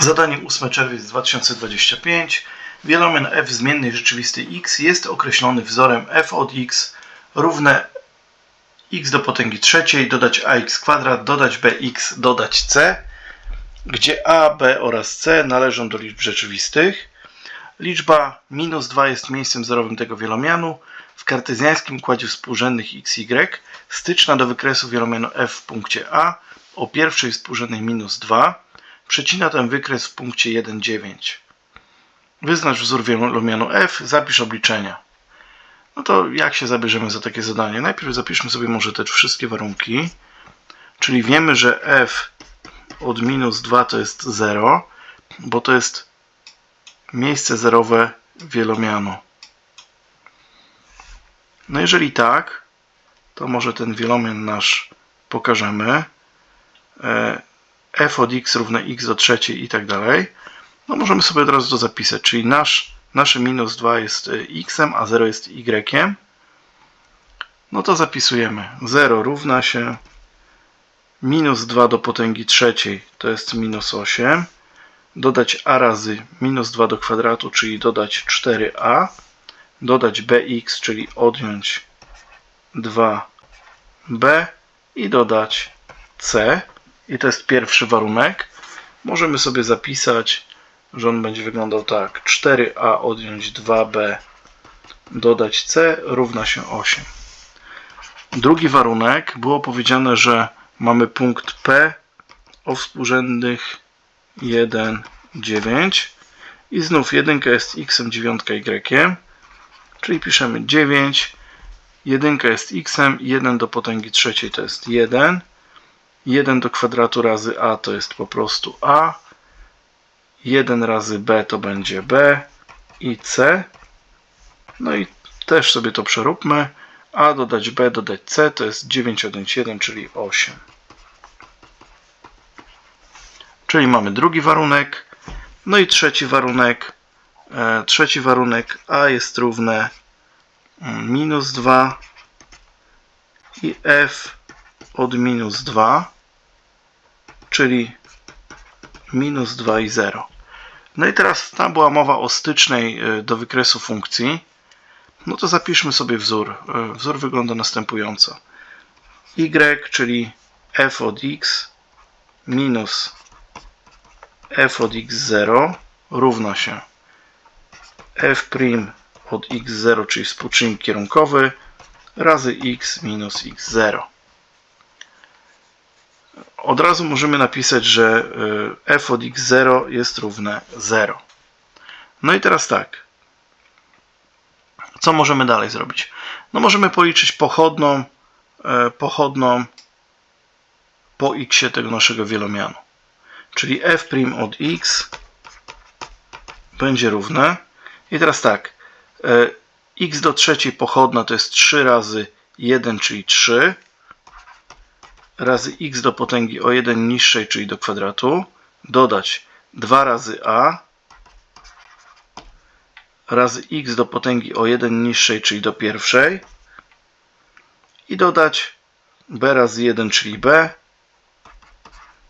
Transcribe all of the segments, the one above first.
Zadanie 8 czerwiec 2025. Wielomian f zmiennej rzeczywistej x jest określony wzorem f od x równe x do potęgi trzeciej, dodać ax kwadrat, dodać bx, dodać c, gdzie a, b oraz c należą do liczb rzeczywistych. Liczba minus 2 jest miejscem zerowym tego wielomianu. W kartezjańskim układzie współrzędnych x, y styczna do wykresu wielomianu f w punkcie A o pierwszej współrzędnej minus 2 przecina ten wykres w punkcie 1, 9. Wyznacz wzór wielomianu f, zapisz obliczenia. No to jak się zabierzemy za takie zadanie? Najpierw zapiszmy sobie może te wszystkie warunki. Czyli wiemy, że f od minus 2 to jest 0, bo to jest miejsce zerowe wielomianu. No jeżeli tak, to może ten wielomian nasz pokażemy. F od x równe x do trzeciej i tak dalej. No możemy sobie od razu to zapisać, czyli nasz, nasze minus 2 jest x, a 0 jest y. No to zapisujemy. 0 równa się minus 2 do potęgi trzeciej to jest minus 8. Dodać a razy minus 2 do kwadratu, czyli dodać 4a. Dodać bx, czyli odjąć 2b i dodać c. I to jest pierwszy warunek. Możemy sobie zapisać, że on będzie wyglądał tak. 4a odjąć 2b dodać c równa się 8. Drugi warunek było powiedziane, że mamy punkt P o współrzędnych 1, 9 i znów 1 jest x, 9 y, czyli piszemy 9, 1 jest x, 1 do potęgi trzeciej to jest 1, 1 do kwadratu razy a to jest po prostu a, 1 razy b to będzie b i c. No i też sobie to przeróbmy. a dodać b dodać c to jest 9 odjąć 1, czyli 8. Czyli mamy drugi warunek. No i trzeci warunek. E, trzeci warunek a jest równe mm, minus 2 i f od minus 2, czyli minus 2 i 0. No i teraz tam była mowa o stycznej e, do wykresu funkcji. No to zapiszmy sobie wzór. E, Wzór wygląda następująco. y, czyli f od x minus f od x0 równa się f' od x0, czyli współczynnik kierunkowy, razy x minus x0. Od razu możemy napisać, że y, f od x0 jest równe 0. No i teraz tak. Co możemy dalej zrobić? No możemy policzyć pochodną, e, pochodną po x tego naszego wielomianu. Czyli f' od x będzie równe. I teraz tak. e, x do trzeciej pochodna to jest 3 razy 1, czyli 3 razy x do potęgi o 1 niższej, czyli do kwadratu, dodać 2 razy a razy x do potęgi o 1 niższej, czyli do pierwszej i dodać b razy 1, czyli b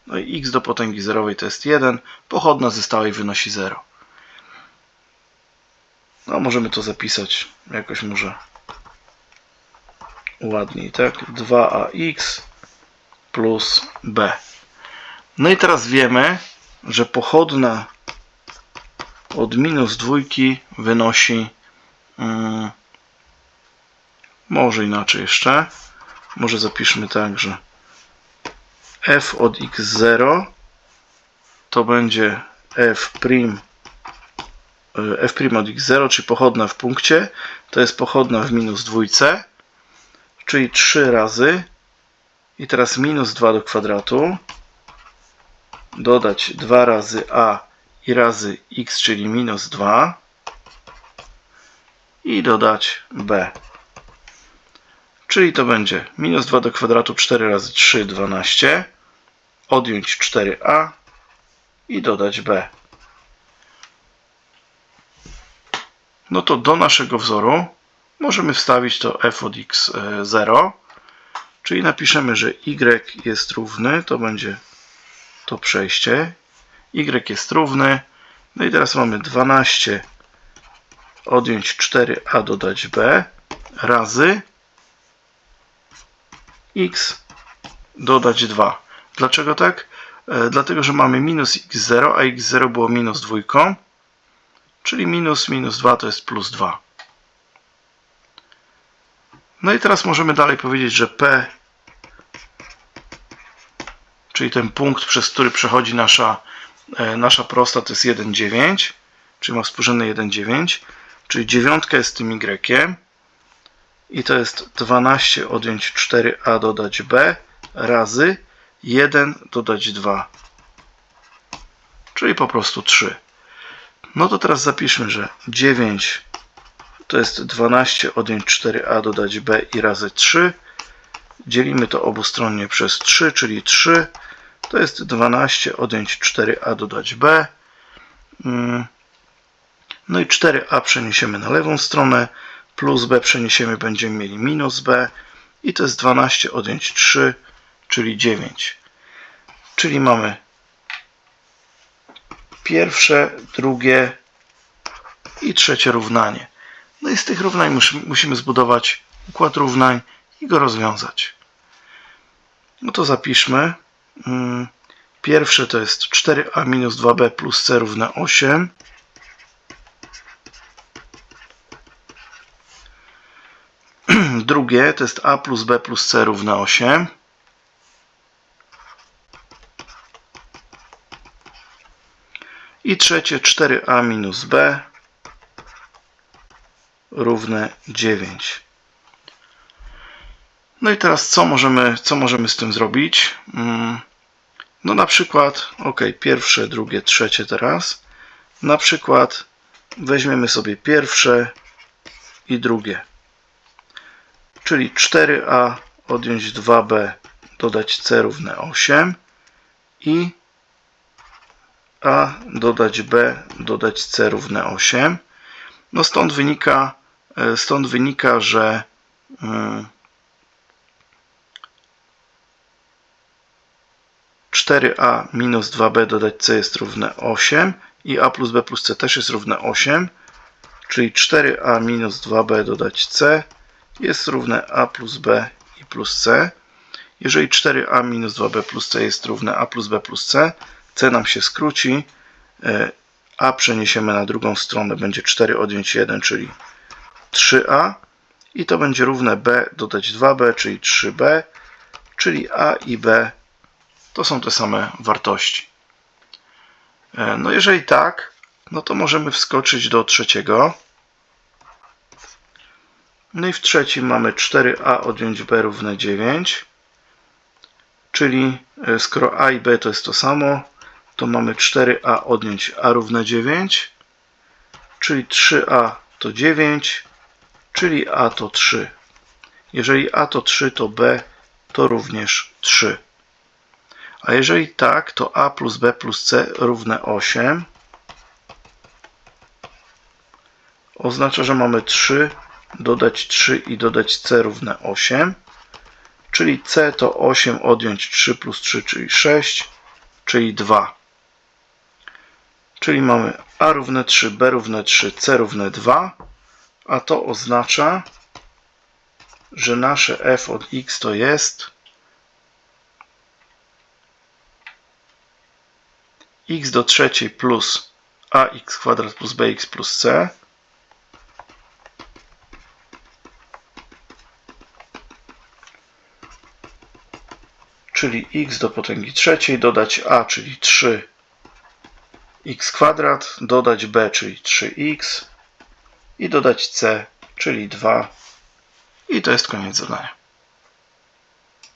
no i x do potęgi zerowej to jest 1, pochodna ze stałej wynosi 0. No możemy to zapisać jakoś może ładniej, tak? 2ax plus b. No i teraz wiemy, że pochodna od minus dwójki wynosi hmm, może inaczej jeszcze może zapiszmy tak, że f od x0 to będzie f prim f prim od x0, czyli pochodna w punkcie, to jest pochodna w minus dwójce, czyli 3 razy i teraz minus 2 do kwadratu, dodać 2 razy a i razy x, czyli minus 2 i dodać b. Czyli to będzie minus 2 do kwadratu 4 razy 3, 12, odjąć 4a i dodać b. No to do naszego wzoru możemy wstawić to f od x0, czyli napiszemy, że y jest równy, to będzie to przejście, y jest równy. No i teraz mamy 12 odjąć 4a dodać b razy x dodać 2. Dlaczego tak? E, dlatego, że mamy minus x0, a x0 było minus dwójką, czyli minus minus 2 to jest plus 2. No i teraz możemy dalej powiedzieć, że p, czyli ten punkt, przez który przechodzi nasza, e, nasza prosta, to jest 1,9, czyli ma współrzędne 1,9, czyli dziewiątka jest tym y i to jest 12 odjąć 4a dodać b razy 1 dodać 2, czyli po prostu 3. No to teraz zapiszmy, że 9 to jest 12 odjąć 4a dodać b i razy 3. Dzielimy to obustronnie przez 3, czyli 3 to jest 12 odjąć 4a dodać b. Mm. No i 4a przeniesiemy na lewą stronę, plus b przeniesiemy, będziemy mieli minus b i to jest 12 odjąć 3, czyli 9. Czyli mamy pierwsze, drugie i trzecie równanie. No i z tych równań musimy zbudować układ równań i go rozwiązać. No to zapiszmy. Mm, pierwsze to jest 4a minus 2b plus c równe 8. Drugie to jest a plus b plus c równe 8. I trzecie 4a minus b równe 9. No i teraz co możemy, co możemy z tym zrobić? Mm, no na przykład, ok, pierwsze, drugie, trzecie teraz. Na przykład weźmiemy sobie pierwsze i drugie. Czyli 4a odjąć 2b dodać c równe 8 i a dodać b dodać c równe 8. No stąd wynika, stąd wynika, że mm, 4a minus 2b dodać c jest równe 8 i a plus b plus c też jest równe 8, czyli 4a minus 2b dodać c jest równe a plus b i plus c. Jeżeli 4a minus 2b plus c jest równe a plus b plus c, c nam się skróci, e, a przeniesiemy na drugą stronę, będzie 4 odjąć 1, czyli 3a i to będzie równe b dodać 2b, czyli 3b, czyli a i b to są te same wartości. E, no jeżeli tak, no to możemy wskoczyć do trzeciego. No i w trzecim mamy 4a odjąć b równe 9, czyli e, skoro a i b to jest to samo, to mamy 4a odjąć a równe 9, czyli 3a to 9, czyli a to 3. Jeżeli a to 3, to b to również 3. A jeżeli tak, to a plus b plus c równe 8 oznacza, że mamy 3 dodać 3 i dodać c równe 8, czyli c to 8 odjąć 3 plus 3, czyli 6, czyli 2. Czyli mamy a równe 3, b równe 3, c równe 2, a to oznacza, że nasze f od x to jest x do trzeciej plus ax kwadrat plus bx plus c. Czyli x do potęgi trzeciej, dodać a, czyli 3 x kwadrat, dodać b, czyli 3x i dodać c, czyli 2 i to jest koniec zadania.